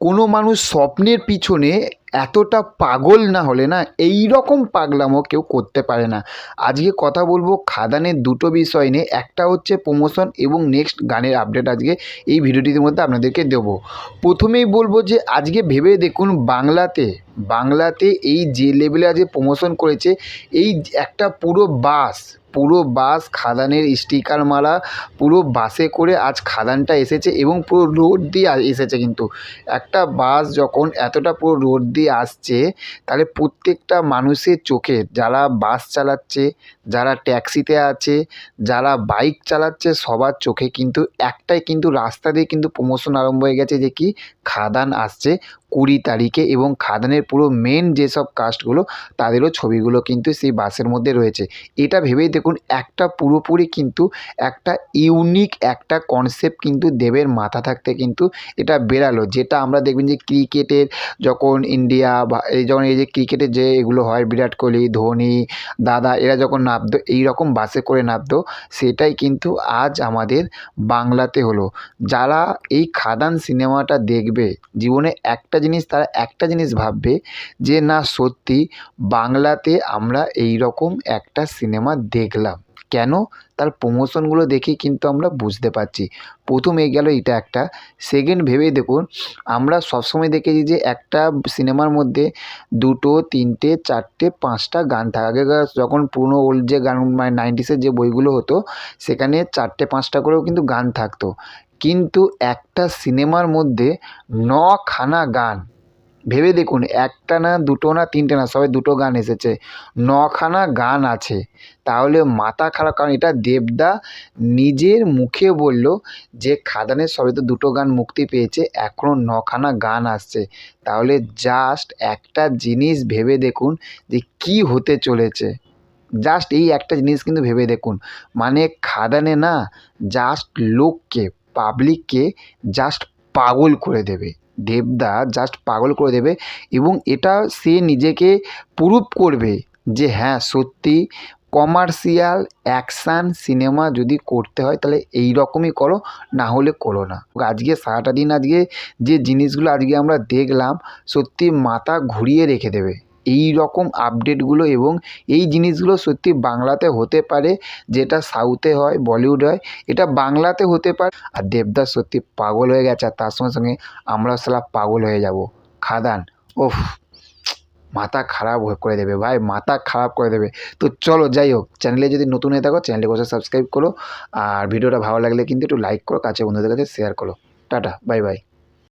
কোনো মানুষ স্বপ্নের পিছনে এতটা পাগল না হলে না এই রকম পাগলামো কেউ করতে পারে না। আজকে কথা বলব খাদানের দুটো বিষয় নিয়ে। একটা হচ্ছে প্রমোশন এবং নেক্সট গানের আপডেট আজকে এই ভিডিওটির মধ্যে আপনাদেরকে দেবো। প্রথমেই বলব যে, আজকে ভেবে দেখুন বাংলাতে বাংলাতে এই যে লেভেলে আজকে প্রমোশন করেছে, এই একটা পুরো বাস পুরো বাস খাদানের স্টিকার মারা, পুরো বাসে করে আজ খাদানটা এসেছে এবং পুরো রোড দিয়ে এসেছে কিন্তু। একটা বাস যখন এতটা পুরো রোড দিয়ে আসছে, তাহলে প্রত্যেকটা মানুষের চোখে, যারা বাস চালাচ্ছে, যারা ট্যাক্সিতে আছে, যারা বাইক চালাচ্ছে, সবার চোখে কিন্তু, একটাই কিন্তু রাস্তা দিয়ে কিন্তু প্রমোশন আরম্ভ হয়ে গেছে যে কি, খাদান আসছে। কুড়ি তারিখে এবং খাদানের পুরো মেন যেসব কাস্টগুলো তাদেরও ছবিগুলো কিন্তু সেই বাসের মধ্যে রয়েছে। এটা ভেবেই দেখুন, একটা পুরোপুরি কিন্তু একটা ইউনিক একটা কনসেপ্ট কিন্তু দেবের মাথা থাকতে কিন্তু এটা বেরালো। যেটা আমরা দেখবেন যে ক্রিকেটের যখন ইন্ডিয়া বা এই যখন এই যে ক্রিকেটের যে এগুলো হয়, বিরাট কোহলি, ধোনি, দাদা, এরা যখন নামতো এই রকম বাসে করে নামতো সেটাই কিন্তু আজ আমাদের বাংলাতে হলো। যারা এই খাদান সিনেমাটা দেখবে, জীবনে একটা জিনিস, তারা একটা জিনিস ভাববে যে, না, সত্যি বাংলাতে আমরা এই রকম একটা সিনেমা দেখলাম। কেন? তার প্রমোশনগুলো দেখে কিন্তু আমরা বুঝতে পারছি। প্রথম গেল এটা একটা। সেকেন্ড ভেবেই দেখুন, আমরা সবসময় দেখেছি যে, একটা সিনেমার মধ্যে দুটো, তিনটে, চারটে, পাঁচটা গান থাকে। আগেকার যখন পুরনো ওল্ড যে গান মানে নাইনটিসের যে বইগুলো হতো, সেখানে চারটে, পাঁচটা করেও কিন্তু গান থাকতো। কিন্তু একটা সিনেমার মধ্যে নখানা গান। ভেবে দেখুন, একটা না, দুটো না, তিনটে না, সবাই দুটো গান এসেছে। নখানা গান আছে। তাহলে মাথা খারাপ, কারণ এটা দেবদা নিজের মুখে বলল যে, খাদানের সবে তো দুটো গান মুক্তি পেয়েছে এখনও নখানা গান আসছে। তাহলে জাস্ট একটা জিনিস ভেবে দেখুন যে, কী হতে চলেছে। জাস্ট এই একটা জিনিস কিন্তু ভেবে দেখুন। মানে খাদানে না জাস্ট লোককে পাবলিককে জাস্ট পাগল করে দেবে। দেবদা জাস্ট পাগল করে দেবে এবং এটা সে নিজেকে প্রুভ করবে যে হ্যাঁ সত্যি কমার্শিয়াল অ্যাকশান সিনেমা যদি করতে হয় তাহলে এই রকমই করো, না হলে করো না। আজকে সারাটা দিন আজকে যে জিনিসগুলো আজকে আমরা দেখলাম সত্যি মাথা ঘুরিয়ে রেখে দেবে। এই রকম আপডেটগুলো এবং এই জিনিসগুলো সত্যি বাংলাতে হতে পারে, যেটা সাউথে হয় বলিউড হয়, এটা বাংলাতে হতে পারে। আর দেবদাস সত্যি পাগল হয়ে গেছে, আর তার সঙ্গে সঙ্গে আমরাও সালা পাগল হয়ে যাব। খাদান ওফ মাথা খারাপ করে দেবে ভাই, মাথা খারাপ করে দেবে। তো চলো যাই হোক চ্যানেলে যদি নতুন হয়ে থাকো চ্যানেলটি বসে সাবস্ক্রাইব করো। আর ভিডিওটা ভালো লাগলে কিন্তু একটু লাইক করো কাছে বন্ধুদের কাছে শেয়ার করো। Tata bye bye